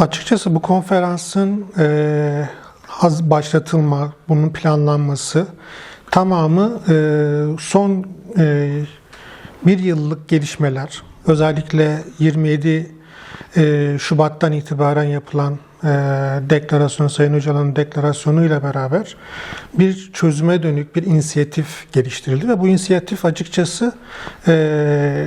Açıkçası bu konferansın e, başlatılma, bunun planlanması tamamı e, son e, bir yıllık gelişmeler. Özellikle 27 e, Şubat'tan itibaren yapılan e, deklarasyon, Sayın Öcalan'ın deklarasyonuyla beraber bir çözüme dönük bir inisiyatif geliştirildi ve bu inisiyatif açıkçası e,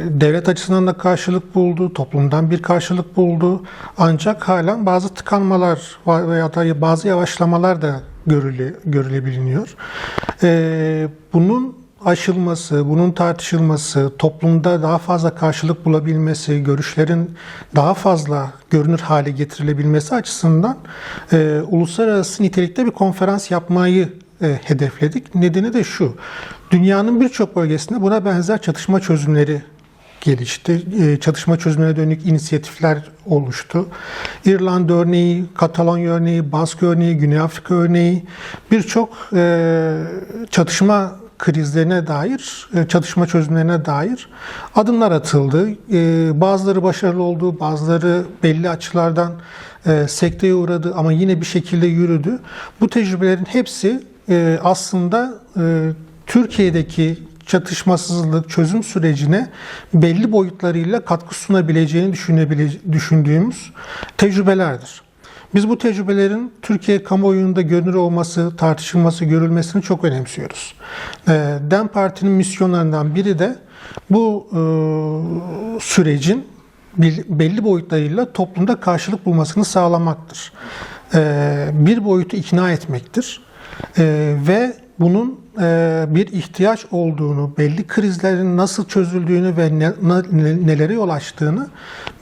devlet açısından da karşılık buldu, toplumdan bir karşılık buldu. Ancak halen bazı tıkanmalar veya da bazı yavaşlamalar da görüle, görülebiliniyor. E, bunun aşılması, bunun tartışılması, toplumda daha fazla karşılık bulabilmesi, görüşlerin daha fazla görünür hale getirilebilmesi açısından e, uluslararası nitelikte bir konferans yapmayı e, hedefledik. Nedeni de şu, dünyanın birçok bölgesinde buna benzer çatışma çözümleri gelişti. E, Çatışma çözümüne dönük inisiyatifler oluştu. İrlanda örneği, Katalonya örneği, Bask örneği, Güney Afrika örneği birçok e, çatışma krizlerine dair, e, çatışma çözümlerine dair adımlar atıldı. E, Bazıları başarılı oldu, bazıları belli açılardan e, sekteye uğradı ama yine bir şekilde yürüdü. Bu tecrübelerin hepsi aslında Türkiye'deki çatışmasızlık çözüm sürecine belli boyutlarıyla katkı sunabileceğini düşündüğümüz tecrübelerdir. Biz bu tecrübelerin Türkiye kamuoyunda görünür olması, tartışılması, görülmesini çok önemsiyoruz. Ee, DEM Parti'nin misyonlarından biri de bu e, sürecin belli boyutlarıyla toplumda karşılık bulmasını sağlamaktır. Ee, Bir boyutu ikna etmektir. Ee, Ve bunun e, bir ihtiyaç olduğunu, belli krizlerin nasıl çözüldüğünü ve ne- ne- nelere yol açtığını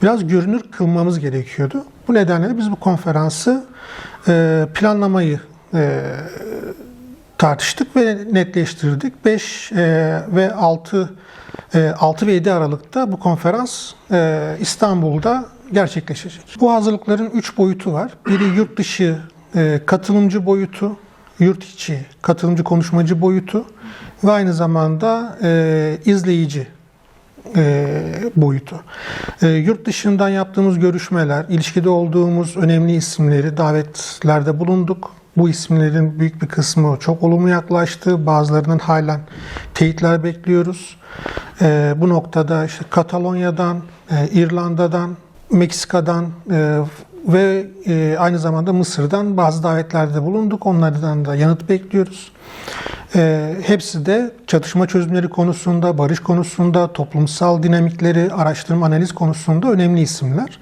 biraz görünür kılmamız gerekiyordu. Bu nedenle de biz bu konferansı e, planlamayı e, tartıştık ve netleştirdik. 5 ve 6 6 ve 7 Aralık'ta bu konferans e, İstanbul'da gerçekleşecek. Bu hazırlıkların 3 boyutu var. Biri yurt dışı e, katılımcı boyutu, yurt içi katılımcı konuşmacı boyutu ve aynı zamanda e, izleyici e, boyutu. E, yurt dışından yaptığımız görüşmeler, ilişkide olduğumuz önemli isimleri davetlerde bulunduk. Bu isimlerin büyük bir kısmı çok olumlu yaklaştı. Bazılarının halen teyitler bekliyoruz. E, bu noktada işte Katalonya'dan, e, İrlanda'dan, Meksika'dan e, ve e, aynı zamanda Mısır'dan bazı davetlerde bulunduk. Onlardan da yanıt bekliyoruz. E, hepsi de çatışma çözümleri konusunda, barış konusunda, toplumsal dinamikleri araştırma analiz konusunda önemli isimler.